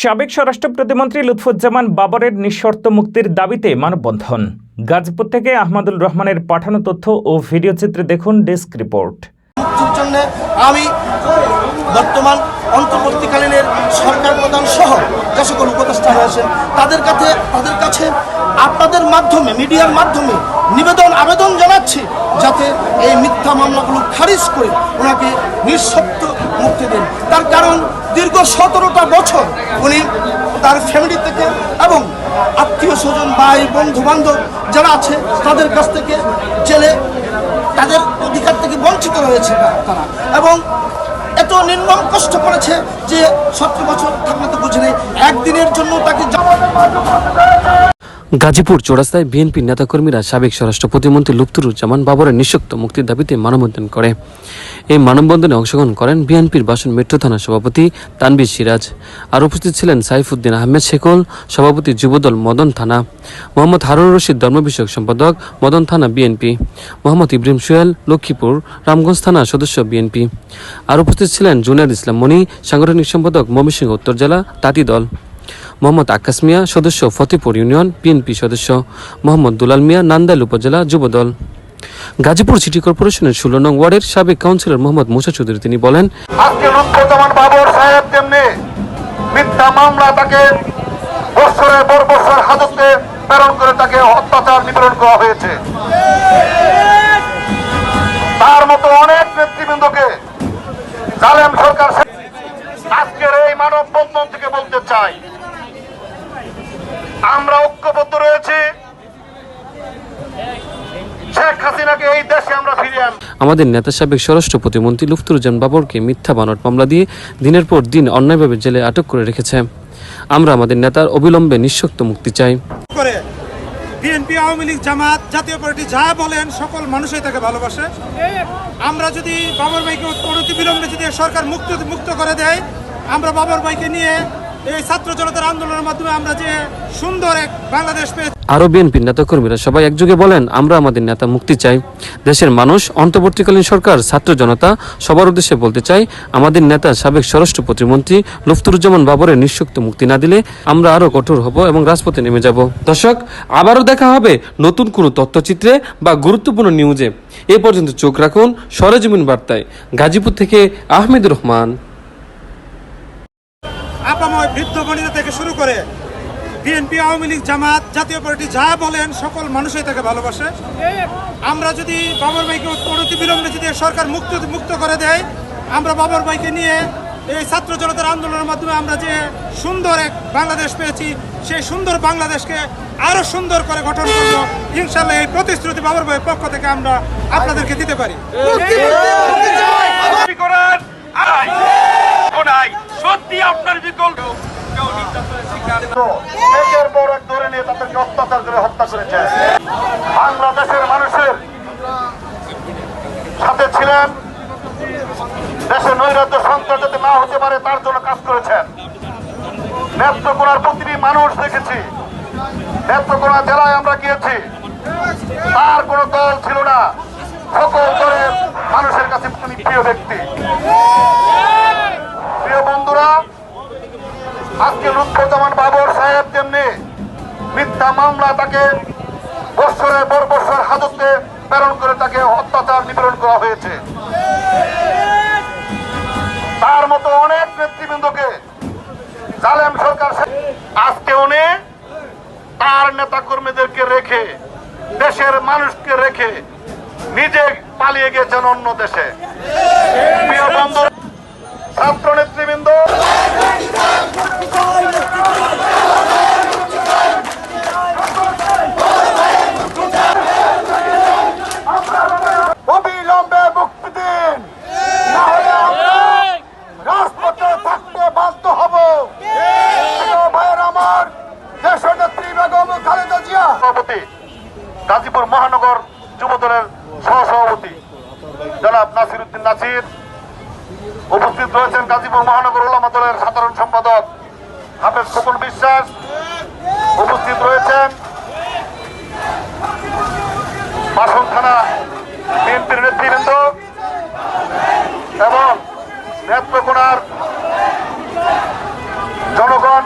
সাবেক স্বরাষ্ট্র প্রতিমন্ত্রী লুৎফুজ্জামান বাবরের নিঃশর্ত মুক্তির দাবিতে মানববন্ধন। গাজীপুর থেকে আহমদুল রহমানের পাঠানো তথ্য ও ভিডিও চিত্রে দেখুন ডেস্ক রিপোর্ট। আমি বর্তমান অন্তর্বর্তীকালীনের সরকার প্রধান সহ যে সকল উপদেষ্টা রয়েছেন তাদের কাছে তাদের কাছে আপনাদের মাধ্যমে, মিডিয়ার মাধ্যমে নিবেদন, আবেদন জানাচ্ছি যাতে এই মিথ্যা মামলাগুলো খারিজ করে ওনাকে নিঃশব্দ মুক্তি দেন। তার কারণ সতেরোটা বছর উনি তার ফ্যামিলি থেকে এবং আত্মীয় স্বজন, ভাই, বন্ধু, বান্ধব যারা আছে, তাদের কাছ থেকে জেলে তাদের অধিকার থেকে বঞ্চিত রয়েছে তারা। এবং এত নির্মম কষ্ট করেছে যে সতেরো বছর থাকলে তো বুঝে নেই। একদিনের জন্য তাকে গাজীপুর চৌরাস্তায় বিএনপি নেতাকর্মীরা সাবেক স্বরাষ্ট্র প্রতিমন্ত্রী লুপ্তুরুজ্জামান বাবরের নিঃশক্ত মুক্তির দাবিতে মানববন্ধন করে। এই মানববন্ধনে অংশগ্রহণ করেন বিএনপির বাসন মেট্রো থানার সভাপতি তানবির সিরাজ। আর উপস্থিত ছিলেন সাইফুদ্দিন আহমেদ শেখল, সভাপতি যুবদল মদন থানা। মোহাম্মদ হারুন রশিদ ধর্ম বিষয়ক সম্পাদক, মদন থানা বিএনপি। মোহাম্মদ ইব্রাহিম সোহেল লক্ষ্মীপুর, রামগঞ্জ থানা সদস্য বিএনপি। আর উপস্থিত ছিলেন জুনায়দ ইসলাম মনি, সাংগঠনিক সম্পাদক ময়মনসিংহ উত্তর জেলা, তাঁতি দল। মোহাম্মদ আকাশ মিয়া সদস্য ফতেপুর ইউনিয়ন, বিএনপি সদস্য মোহাম্মদ দুলাল মিয়া, নান্দাইল উপজেলা যুবদল। গাজীপুর সিটি কর্পোরেশনের ষোলো নং ওয়ার্ডের সাবেক কাউন্সিলর মোহাম্মদ মুসা চৌধুরী, তিনি বলেন তাকে প্রেরণ করে তাকে অত্যাচার করা হয়েছে। তার মতো অনেক নেতৃবৃন্দকে জালেম সরকার আজকের এই মানব বন্ধন থেকে বলতে চাই। আমরা ঐক্যবদ্ধ রয়েছি। শেখ হাসিনাকে এই দেশে আমরা ফিরিয়ে আনব। আমাদের নেতা সাবেক স্বরাষ্ট্র প্রতিমন্ত্রী লুফতুরুজ্জামান বাবরকে মিথ্যা বানট মামলা দিয়ে দিনের পর দিন অন্যায়ভাবে জেলে আটক করে রেখেছে। আমরা আমাদের নেতার অবিলম্বে নিঃশক্ত মুক্তি চাই। করে বিএনপি আওয়ামী লীগ জামাত জাতীয় পার্টি যা বলেন সকল মানুষই তাকে ভালোবাসে। আমরা যদি বাবর ভাইকে অনতি বিলম্বে যদি সরকার মুক্ত মুক্ত করে দেয় আমরা বাবর ভাইকে নিয়ে এই ছাত্র জনতার আন্দোলনের মাধ্যমে আমরা যে সুন্দর এক বাংলাদেশ পেয়েছি। আরও বিএনপির নেতাকর্মীরা সবাই একযোগে বলেন, আমরা আমাদের নেতা মুক্তি চাই। দেশের মানুষ, অন্তর্বর্তীকালীন সরকার, ছাত্র জনতা, সবার উদ্দেশ্যে বলতে চাই, আমাদের নেতা সাবেক স্বরাষ্ট্র প্রতিমন্ত্রী লফতুরুজ্জামান বাবরের নিঃশক্ত মুক্তি না দিলে আমরা আরও কঠোর হব এবং রাজপথে নেমে যাব। দর্শক, আবারও দেখা হবে নতুন কোনো তথ্যচিত্রে বা গুরুত্বপূর্ণ নিউজে। এ পর্যন্ত চোখ রাখুন সরেজমিন বার্তায়। গাজীপুর থেকে আহমেদুর রহমান। আপাময় বৃদ্ধ বনিতা থেকে শুরু করে বিএনপি আওয়ামী লীগ জামাত জাতীয় পার্টি যা বলেন সকল মানুষই তাকে ভালোবাসে। আমরা যদি বাবর ভাইকে অনতি বিলম্বে যদি সরকার মুক্ত মুক্ত করে দেয় আমরা বাবর ভাইকে নিয়ে এই ছাত্র জনতার আন্দোলনের মাধ্যমে আমরা যে সুন্দর এক বাংলাদেশ পেয়েছি সেই সুন্দর বাংলাদেশকে আরও সুন্দর করে গঠন করব। ইনশাল্লাহ এই প্রতিশ্রুতি বাবর ভাইয়ের পক্ষ থেকে আমরা আপনাদেরকে দিতে পারি। কোনাই সত্যি আপনার বিকল্প। একের পর এক ধরে নিয়ে তাদেরকে অত্যাচার করে হত্যা করেছে। বাংলাদেশের মানুষের সাথে ছিলেন দেশের নৈরাজ্য সন্ত্রাস যাতে না হতে পারে তার জন্য কাজ করেছেন। নেত্রকোনার প্রতিটি মানুষ দেখেছি। নেত্রকোনা জেলায় আমরা গিয়েছি। তার কোনো দল ছিল না। সকল দলের মানুষের কাছে তিনি প্রিয় ব্যক্তি প্রিয় বন্ধুরা আজকে লুৎফুজ্জামান বাবর সাহেব তেমনি মিথ্যা মামলা তাকে বৎসরের পর বৎসর হাজতে প্রেরণ করে তাকে অত্যাচার নিপীড়ন করা হয়েছে। তার মতো অনেক নেতৃবৃন্দকে জালেম সরকার আজকে উনি তার নেতা কর্মীদেরকে রেখে, দেশের মানুষকে রেখে নিজে পালিয়ে গেছেন অন্য দেশে। প্রিয় ছাত্র নেতৃবৃন্দ সভাপতি, গাজীপুর মহানগর যুব দলের সহসভাপতি। জনাব নাসির উদ্দিন নাসির। উপস্থিত রয়েছেন গাজীপুর মহানগর ওলামা দলের সাধারণ সম্পাদক হাফেজ খোকন বিশ্বাস। উপস্থিত রয়েছেন বাসন থানা বিএনপির নেতৃবৃন্দ এবং নেত্রকোনার জনগণ।